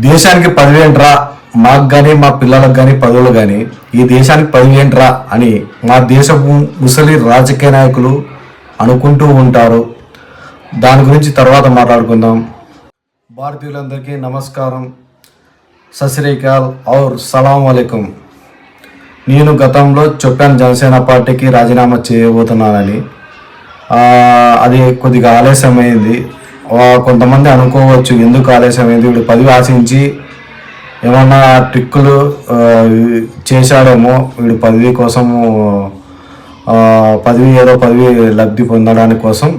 దేశానికి పదివేంట్రా మాకు కానీ మా పిల్లలకు కానీ పదవులు కానీ ఈ దేశానికి పదివేంట్రా అని మా దేశపు ముసలి రాజకీయ నాయకులు అనుకుంటూ ఉంటారు. దాని గురించి తర్వాత మాట్లాడుకుందాం. భారతీయులందరికీ నమస్కారం. సశ్రీకాల్ ఔర్ సలాం అలైకుం. నేను గతంలో చెప్పాను జనసేన పార్టీకి రాజీనామా చేయబోతున్నానని. అది కొద్దిగా ఆలస్యమైంది. కొంతమంది అనుకోవచ్చు ఎందుకు ఆలస్యం అయింది. వీడు పదవి ఆశించి ఏమన్నా ట్రిక్కులు చేశాడేమో వీడు పదవి కోసము పదవి ఏదో పదవి లబ్ధి పొందడానికి కోసం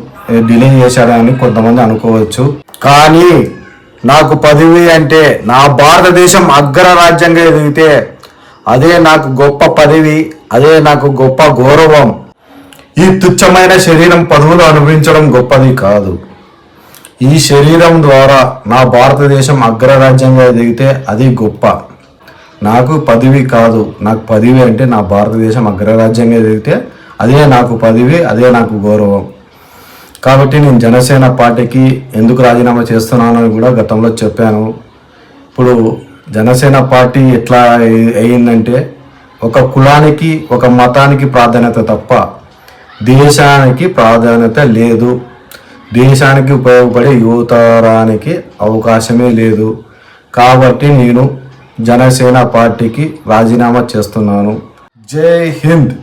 డిలే చేశాడని కొంతమంది అనుకోవచ్చు. కానీ నాకు పదవి అంటే నా భారతదేశం అగ్రరాజ్యంగా ఎదిగితే అదే నాకు గొప్ప పదవి అదే నాకు గొప్ప గౌరవం. ఈ తుచ్చమైన శరీరం పదవులు అనుభవించడం గొప్పది కాదు. ఈ శరీరం ద్వారా నా భారతదేశం అగ్రరాజ్యంగా ఎదిగితే అది గొప్ప. నాకు పదవి కాదు. నాకు పదవి అంటే నా భారతదేశం అగ్రరాజ్యంగా ఎదిగితే అదే నాకు పదవి అదే నాకు గౌరవం. కాబట్టి నేను జనసేన పార్టీకి ఎందుకు రాజీనామా చేస్తున్నానని కూడా గతంలో చెప్పాను. ఇప్పుడు జనసేన పార్టీ ఎట్లా అయిందంటే ఒక కులానికి ఒక మతానికి ప్రాధాన్యత తప్ప దేశానికి ప్రాధాన్యత లేదు. దేశానికి ఉపయోగపడే యువతరానికి అవకాశమే లేదు. కాబట్టి నేను జనసేన పార్టీకి రాజీనామా చేస్తున్నాను. జై హింద్!